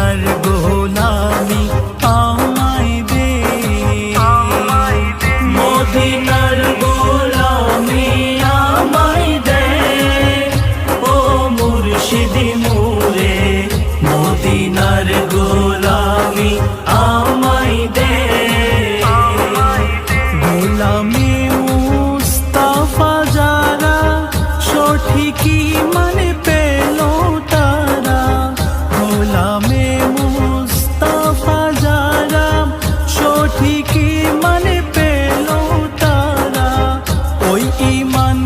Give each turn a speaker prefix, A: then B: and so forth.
A: তার গোলামি আমায় দে। মদিনার গোলামি আমায় দে। ও মুর্শিদ মোরে মদিনার গোলামি আমায় দে। গোলামি মুস্তাফা যারা সঠিকই মানে ওই ইমান